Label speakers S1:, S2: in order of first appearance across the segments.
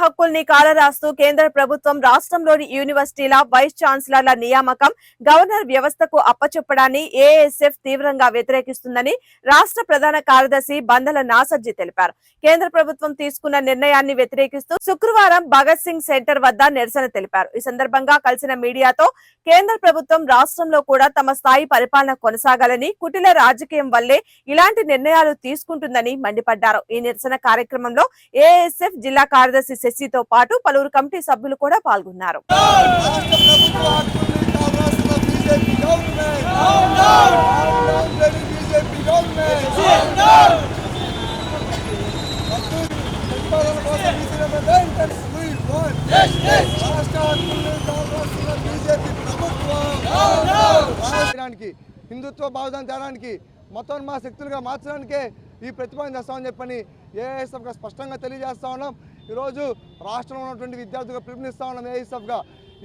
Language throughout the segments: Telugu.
S1: హక్కుల్ని కాలరాస్తూ కేంద్ర ప్రభుత్వం రాష్ట్రంలోని యూనివర్సిటీల వైస్ ఛాన్సలర్ల నియామకం గవర్నర్ వ్యవస్థకు అప్పచెప్పడాన్ని ఏఎస్ఎఫ్ తీవ్రంగా వ్యతిరేకిస్తుందని రాష్ట్ర ప్రధాన కార్యదర్శి బందల నాసర్జీ తెలిపారు. కేంద్ర ప్రభుత్వం తీసుకున్న నిర్ణయాన్ని వ్యతిరేకిస్తూ శుక్రవారం భగత్ సింగ్ సెంటర్ వద్ద నిరసన తెలిపారు. ఈ సందర్భంగా కలిసిన మీడియాతో కేంద్ర ప్రభుత్వం రాష్ట్రంలో కూడా తమ స్థాయి పరిపాలన కొనసాగాలని కుటిల రాజకీయం వల్లే ఇలాంటి నిర్ణయాలు తీసుకుంటుందని మండిపడ్డారు. ఈ నిరసన కార్యక్రమంలో ఏఎస్ఎఫ్ జిల్లా కార్యదర్శి శశి శశితో పాటు పలువురు కమిటీ సభ్యులు కూడా పాల్గొన్నారు.
S2: హిందుత్వ భావజాన్ని తేడానికి మొత్తం మా శక్తులుగా మార్చడానికే ఈ ప్రతిపాదన చేస్తామని చెప్పని ఏఎస్ఎఫ్గా స్పష్టంగా తెలియజేస్తా ఉన్నాం. ఈరోజు రాష్ట్రంలో ఉన్నటువంటి విద్యార్థులకు పిలుపునిస్తా ఉన్నాం ఏఎస్ఎఫ్గా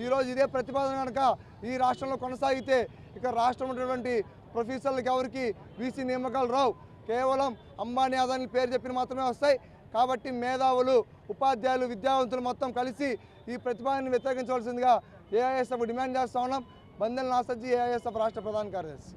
S2: ఈరోజు ఇదే ప్రతిపాదన కనుక ఈ రాష్ట్రంలో కొనసాగితే ఇక రాష్ట్రంలో ఉన్నటువంటి ప్రొఫెసర్లకు ఎవరికి వీసీ నియామకాలు రావు. కేవలం అంబానీ అదాని పేరు చెప్పిన మాత్రమే వస్తాయి. కాబట్టి మేధావులు ఉపాధ్యాయులు విద్యావంతులు మొత్తం కలిసి ఈ ప్రతిపాదనని వ్యతిరేకించవలసిందిగా ఏఐఎస్ఎఫ్ డిమాండ్ చేస్తా ఉన్నాం. బందెల నాసజ్జీ ఏఐఎస్ఎఫ్ రాష్ట్ర ప్రధాన కార్యదర్శి.